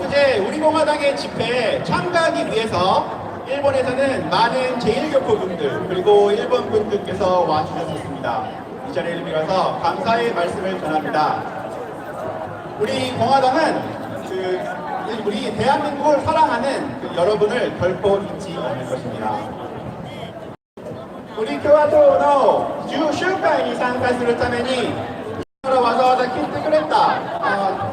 엊그제 우리 공화당의 집회에 참가하기 위해서 일본에서는 많은 제1교포 분들 그리고 일본 분들께서 와주셨습니다. 이 자리를 빌어서 감사의 말씀을 전합니다. 우리 공화당은 그 우리 대한민국을 사랑하는 그 여러분을 결코 잊지 않을 것입니다. 우리 교화도 주週会に参加するために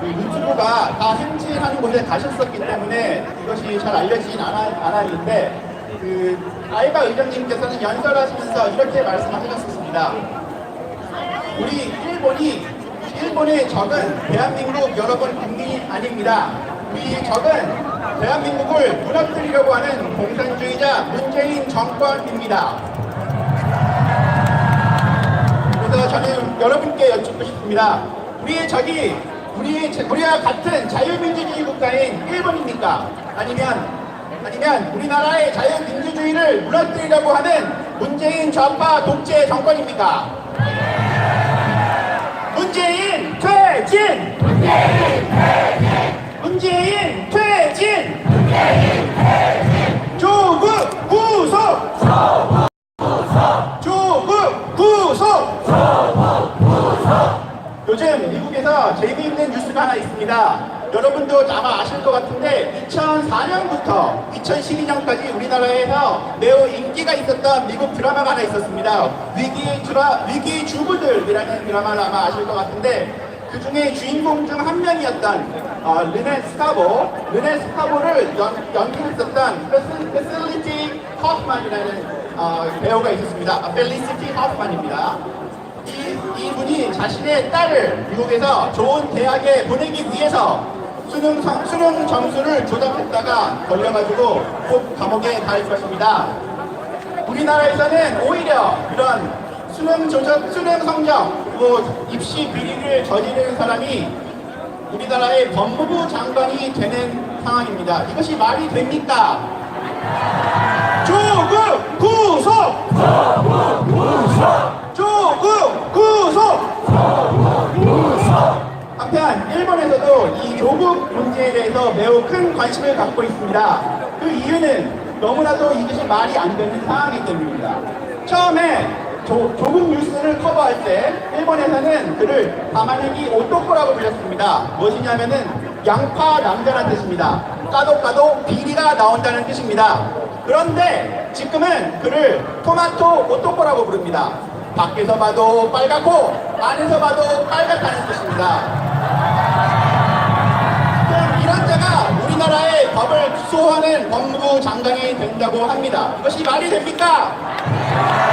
그 유튜브가 다 행진하는 곳에 가셨었기 때문에 이것이 잘 알려지진 않아, 않았는데 그 아이바 의장님께서는 연설하시면서 이렇게 말씀하셨습니다. 우리 일본이 일본의 적은 대한민국 여러분 국민이 아닙니다. 우리 적은 대한민국을 무너뜨리려고 하는 공산주의자 문재인 정권입니다. 그래서 저는 여러분께 여쭙고 싶습니다. 우리의 적이 우리 우리와 같은 자유민주주의 국가인 일본입니까? 아니면 아니면 우리나라의 자유민주주의를 무너뜨리려고 하는 문재인 좌파 독재 정권입니까? 문재인 퇴진! 문재인 퇴진! 조국 구속! 조국 구속! 요즘 미국에서 재미있는 뉴스가 하나 있습니다. 여러분도 아마 아실 것 같은데 2004년부터 2012년까지 우리나라에서 매우 인기가 있었던 미국 드라마가 하나 있었습니다. 위기의 드라 위기의 주부들이라는 드라마를 아마 아실 것 같은데 그 중에 주인공 중 한 명이었던 어, 르네 스카보, 르네 스카보를 연, 연기했었던 페슬리티 허프만이라는 어, 배우가 있었습니다. 펠리시티 허프만입니다. 이, 이분이 자신의 딸을 미국에서 좋은 대학에 보내기 위해서 수능, 성- 수능 점수를 조작했다가 걸려가지고 꼭 감옥에 갈 것입니다. 우리나라에서는 오히려 이런 수능 조작, 수능 성적, 그리고 입시 비리를 저지르는 사람이 우리나라의 법무부 장관이 되는 상황입니다. 이것이 말이 됩니까? 조국 구속! 조국 구속! 한편 조국 문제에 대해서 매우 큰 관심을 갖고 있습니다. 그 이유는 너무나도 이것이 말이 안 되는 상황이기 때문입니다. 처음에 조, 조국 뉴스를 커버할 때 일본에서는 그를 다마네기 오토코라고 불렸습니다. 무엇이냐면은 양파 남자라는 뜻입니다. 까도 까도 비리가 나온다는 뜻입니다. 그런데 지금은 그를 토마토 오토코라고 부릅니다. 밖에서 봐도 빨갛고 안에서 봐도 빨갛다는 뜻입니다. 장관이 된다고 합니다. 이것이 말이 됩니까?